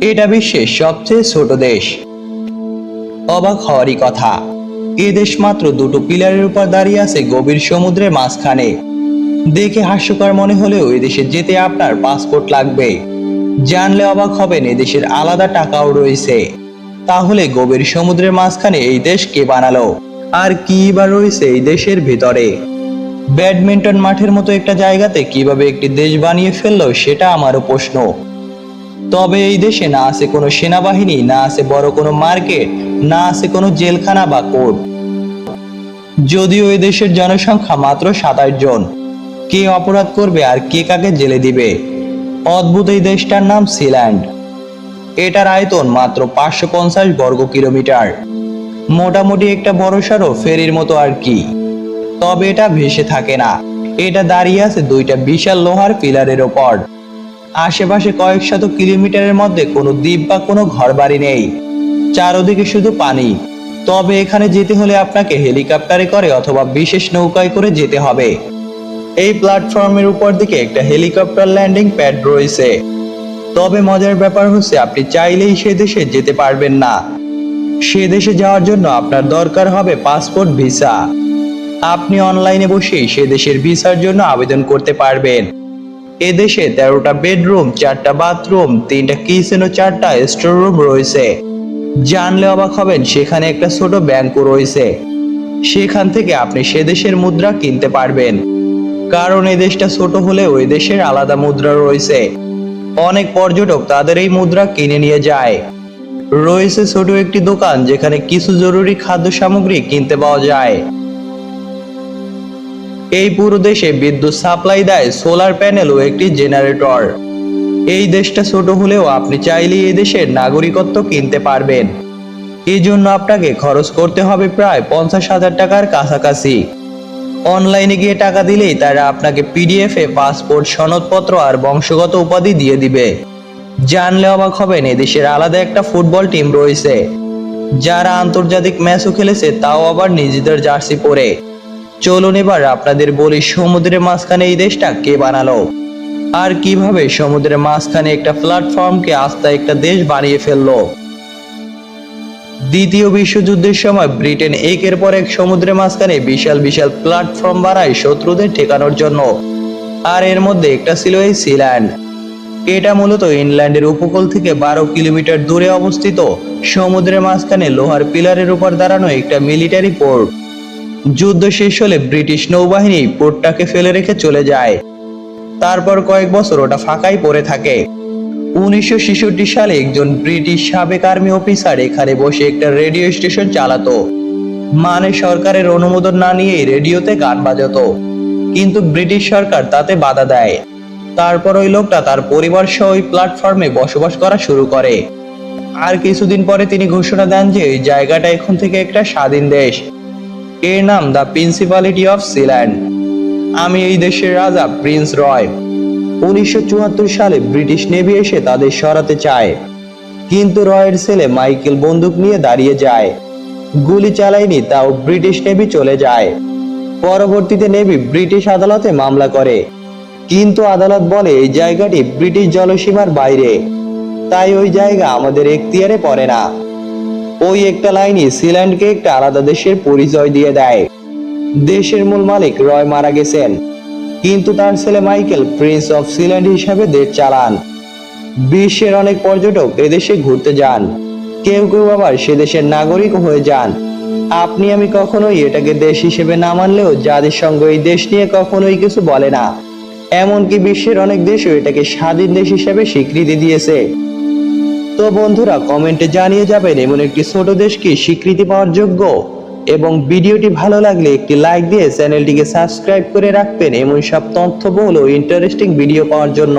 এটা বিশ্বের সবচেয়ে ছোট দেশ। অবাক হওয়ারই কথা, এ দেশ মাত্র দুটো পিলারের উপর দাঁড়িয়ে আছে গভীর সমুদ্রের মাঝখানে। দেখে হাস্যকর মনে হলেও এই দেশে যেতে আপনার পাসপোর্ট লাগবে। জানলে অবাক হবেন এদেশের আলাদা টাকাও রয়েছে। তাহলে গভীর সমুদ্রের মাঝখানে এই দেশ কে বানালো? আর কি বা রয়েছে এই দেশের ভিতরে? ব্যাডমিন্টন মাঠের মতো একটা জায়গাতে কীভাবে একটি দেশ বানিয়ে ফেলল সেটা আমারও প্রশ্ন। তবে এই দেশে না আছে কোনো সেনাবাহিনী, না আছে বড় কোনো মার্কেট, না আছে কোনো জেলখানা বা কোর্ট। যদিও এই দেশের জনসংখ্যা মাত্র সাতাশ জন। কে অপরাধ করবে আর কে কাকে জেলে দিবে? অদ্ভুত এই দেশটার নাম সিল্যান্ড। এটার আয়তন মাত্র পাঁচশো পঞ্চাশ বর্গ কিলোমিটার। মোটামুটি একটা বড় বড়সড় ফেরির মতো আর কি। তবে এটা ভেসে থাকে না। এটা দাঁড়িয়ে আছে দুইটা বিশাল লোহার পিলারের ওপর। আশেপাশে কয়েক শত কিলোমিটারের মধ্যে কোনো দ্বীপ বা কোনো ঘরবাড়ি নেই। চারদিকে শুধু পানি। তবে এখানে যেতে হলে আপনাকে হেলিকপ্টারে করে অথবা বিশেষ নৌকায় করে যেতে হবে। এই প্ল্যাটফর্মের উপর দিকে একটা হেলিকপ্টার ল্যান্ডিং প্যাড রয়েছে। তবে মজার ব্যাপার হচ্ছে আপনি চাইলেই সে দেশে যেতে পারবেন না। সে দেশে যাওয়ার জন্য আপনার দরকার হবে পাসপোর্ট ভিসা। আপনি অনলাইনে বসেই সে দেশের ভিসার জন্য আবেদন করতে পারবেন। এদেশে তেরোটা বেডরুম, চারটা বাথরুম, তিনটা কিচেন ও চারটা স্টোর রুম রয়েছে। জানলে অবাক হবেন, সেখানে একটা ছোট ব্যাংকও রয়েছে। সেখান থেকে আপনি সে দেশের মুদ্রা কিনতে পারবেন। কারণ এই দেশটা ছোট হলে ওই দেশের আলাদা মুদ্রা রয়েছে। অনেক পর্যটক তাদের এই মুদ্রা কিনে নিয়ে যায়। রয়েছে ছোট একটি দোকান, যেখানে কিছু জরুরি খাদ্য সামগ্রী কিনতে পাওয়া যায়। এই পুরো দেশে বিদ্যুৎ সাপ্লাই দেয় সোলার প্যানেল ও একটি জেনারেটর এই দেশটা ছোট হলেও আপনি চাইলেই এই দেশের নাগরিকত্ব কিনতে পারবেন। এই জন্য আপনাকে খরচ করতে হবে প্রায় পঞ্চাশ হাজার টাকার কাছাকাছি। অনলাইনে গিয়ে টাকা দিলেই তারা আপনাকে পিডিএফ পাসপোর্ট সনদপত্র আর বংশগত উপাধি দিয়ে দিবে। জানলে অবাক হবেন এদেশের আলাদা একটা ফুটবল টিম রয়েছে। যারা আন্তর্জাতিক ম্যাচও খেলেছে, তাও আবার নিজেদের জার্সি পরে। চলুন এবার আপনাদের বলি সমুদ্রের মাঝখানে এই দেশটা কে বানালো? আর কীভাবে সমুদ্রের মাঝখানে একটা প্ল্যাটফর্মকে আস্থা একটা দেশ বানিয়ে ফেলল? দ্বিতীয় বিশ্বযুদ্ধের সময় ব্রিটেন একের পর এক সমুদ্রের মাঝখানে বিশাল বিশাল প্ল্যাটফর্ম বানায় শত্রুদের ঠেকানোর জন্য। আর এর মধ্যে একটা ছিল এই সিল্যান্ড এটা মূলত ইংল্যান্ডের উপকূল থেকে বারো কিলোমিটার দূরে অবস্থিত। সমুদ্রের মাঝখানে লোহার পিলারের উপর দাঁড়ানো একটা মিলিটারি পোর্ট যুদ্ধ শেষ হলে ব্রিটিশ নৌবাহিনী পোর্টটাকে ফেলে রেখে চলে যায়। তারপর কয়েক বছর ওটা ফাঁকাই পড়ে থাকে। উনিশশো সালে একজন ব্রিটিশ সাবেক আর্মি অফিসার এখানে বসে একটা রেডিও স্টেশন চালাতো। মানে সরকারের অনুমোদন না নিয়েই রেডিওতে গান বাজাতো। কিন্তু ব্রিটিশ সরকার তাতে বাধা দেয়। তারপর ওই লোকটা তার পরিবার সহ ওই প্ল্যাটফর্মে বসবাস করা শুরু করে। আর কিছুদিন পরে তিনি ঘোষণা দেন যে এই জায়গাটা এখন থেকে একটা স্বাধীন দেশ। এর নাম দ্য প্রিন্সিপালিটি অফ সিল্যান্ড। আমি এই দেশের রাজা প্রিন্স রয়। উনিশশো চুয়াত্তর সালে ব্রিটিশ নেভি এসে তাদের সরাতে চায়। কিন্তু রয়ের ছেলে মাইকেল বন্দুক নিয়ে দাঁড়িয়ে যায়। গুলি চালায়নি তাও ব্রিটিশ নেভি চলে যায়। পরবর্তীতে নেভি ব্রিটিশ আদালতে মামলা করে। কিন্তু আদালত বলে এই জায়গাটি ব্রিটিশ জলসীমার বাইরে। তাই ওই জায়গা আমাদের এখতিয়ারে পড়ে না। ওই একটা লাইনই সিল্যান্ডকে একটা আলাদা দেশের পরিচয় দিয়ে দেয়। দেশের মূল মালিক রয় মারা গেছেন, কিন্তু তার ছেলে মাইকেল প্রিন্স অফ সিল্যান্ড হিসাবে দেশ চালান। বিশ্বের অনেক পর্যটক এদেশে ঘুরতে যান, কেউ কেউ আবার সে দেশের নাগরিক হয়ে যান। আপনি, আমি কখনোই এটাকে দেশ হিসেবে না মানলেও জাতিসংঘ এই দেশ নিয়ে কখনোই কিছু বলে না। এমনকি বিশ্বের অনেক দেশও এটাকে স্বাধীন দেশ হিসেবে স্বীকৃতি দিয়েছে। তো বন্ধুরা কমেন্টে জানিয়ে যাবেন এমন একটি ছোট দেশকে স্বীকৃতি পাওয়ার যোগ্য। এবং ভিডিওটি ভালো লাগলে একটি লাইক দিয়ে চ্যানেলটিকে সাবস্ক্রাইব করে রাখবেন। এমন সব তথ্যবহুল ও ইন্টারেস্টিং ভিডিও পাওয়ার জন্য।